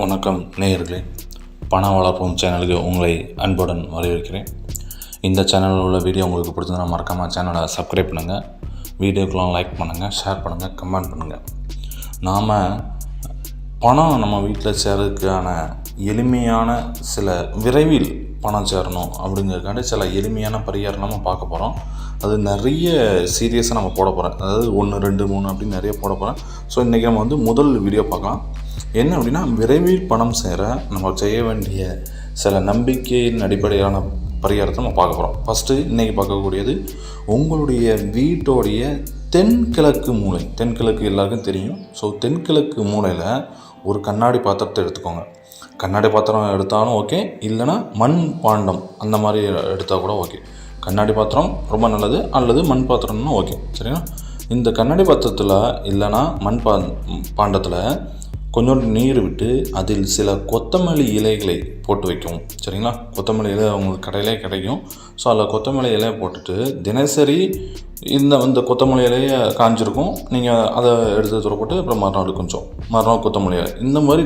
வணக்கம் நேயர்களே. பண வளர்ப்போம் சேனலுக்கு உங்களை அன்புடன் வரவேற்கிறேன். இந்த சேனலில் உள்ள வீடியோ உங்களுக்கு பிடிச்சதுன்னா மறக்காமல் சேனலை சப்ஸ்கிரைப் பண்ணுங்கள் வீடியோக்கெலாம் லைக் பண்ணுங்கள் ஷேர் பண்ணுங்கள் கமெண்ட் பண்ணுங்கள் நாம் பணம் நம்ம வீட்டில் சேர்றதுக்கான எளிமையான சில விரைவில் பணம் சேரணும் அப்படிங்கிறதுக்காண்டி சில எளிமையான பரிகாரம் நம்ம பார்க்க போகிறோம் அது நிறைய சீரியஸாக நம்ம போட போகிறேன் அதாவது ஒன்று ரெண்டு மூணு அப்படின்னு நிறைய போட போகிறேன் ஸோ இன்றைக்கி நம்ம வந்து முதல் வீடியோ பார்க்கலாம். என்ன அப்படின்னா விரைவில் பணம் சேர நம்ம செய்ய வேண்டிய சில நம்பிக்கையின் அடிப்படையிலான பரிகாரத்தை நம்ம பார்க்க போகிறோம் ஃபஸ்ட்டு இன்றைக்கி பார்க்கக்கூடியது உங்களுடைய வீட்டோடைய தென்கிழக்கு மூலை. தென்கிழக்கு எல்லாருக்கும் தெரியும். ஸோ தென்கிழக்கு மூலையில் ஒரு கண்ணாடி பாத்திரத்தை எடுத்துக்கோங்க. கண்ணாடி பாத்திரம் எடுத்தாலும் ஓகே இல்லைன்னா மண் பாண்டம் அந்த மாதிரி எடுத்தால் கூட ஓகே கண்ணாடி பாத்திரம் ரொம்ப நல்லது அல்லது மண் பாத்திரம்னா ஓகே சரிங்களா இந்த கண்ணாடி பாத்திரத்தில் இல்லைன்னா மண் பா பாண்டத்தில் கொஞ்சோண்டு நீர் விட்டு அதில் சில கொத்தமல்லி இலைகளை போட்டு வைக்கவும். சரிங்களா? கொத்தமல்லி இலை உங்களுக்கு கடையிலே கிடைக்கும். ஸோ அதில் கொத்தமல்லி இலையை போட்டுட்டு தினசரி இந்த இந்த கொத்தமல்லி இலையை காஞ்சிருக்கும். நீங்கள் அதை எடுத்து தூர போட்டு அப்புறம் மறுநாள் கொஞ்சம். மறுநாள் கொத்தமல்லி இலை. இந்த மாதிரி